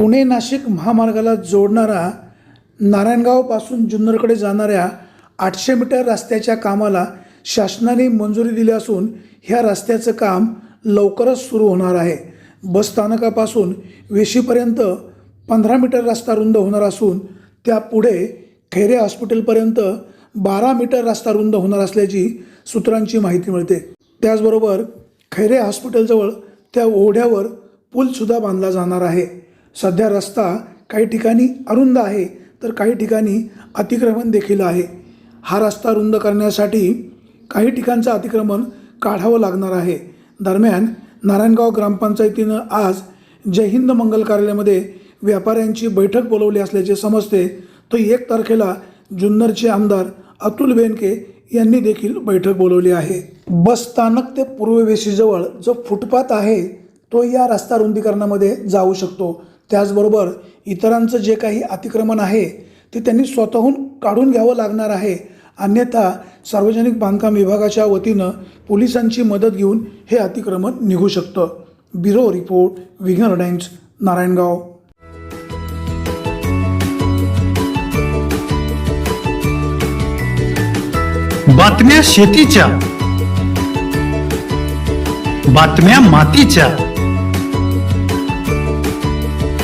पुणे नाशिक महामार्गाला जोडणारा नारायणगावपासून जुन्नरकडे जाणाऱ्या आठशे मीटर रस्त्याच्या कामाला शासनाने मंजुरी दिली असून ह्या रस्त्याचं काम लवकरच सुरू होणार आहे. बसस्थानकापासून वेशीपर्यंत पंधरा मीटर रस्ता रुंद होणार असून त्यापुढे खैरे हॉस्पिटलपर्यंत बारा मीटर रस्ता रुंद होणार असल्याची सूत्रांची माहिती मिळते. त्याचबरोबर खैरे हॉस्पिटलजवळ त्या ओढ्यावर पूलसुद्धा बांधला जाणार आहे. सध्या रस्ता काही ठिकाणी अरुंद आहे तर काही ठिकाणी अतिक्रमण देखील आहे. हा रस्ता रुंद करण्यासाठी काही ठिकाणचं अतिक्रमण काढावं लागणार आहे. दरम्यान नारायणगाव ग्रामपंचायतीनं आज जय हिंद मंगल कार्यालयामध्ये व्यापाऱ्यांची बैठक बोलवली असल्याचे समजते तो एक तारखेला जुन्नरचे आमदार अतुल बेनके यांनी देखील बैठक बोलवली आहे. बस स्थानक ते पूर्ववेशीजवळ जो फुटपाथ आहे तो या रस्ता रुंदीकरणामध्ये जाऊ शकतो. त्याचबरोबर इतरांचं जे काही अतिक्रमण आहे ते त्यांनी स्वतःहून काढून घ्यावं लागणार आहे. अन्यथा सार्वजनिक बांधकाम विभागाच्या वतीनं पोलिसांची मदत घेऊन हे अतिक्रमण निघू शकतं. Bureau report Vighna Times Narayangaon. बातम्या शेतीच्या बातम्या मातीच्या.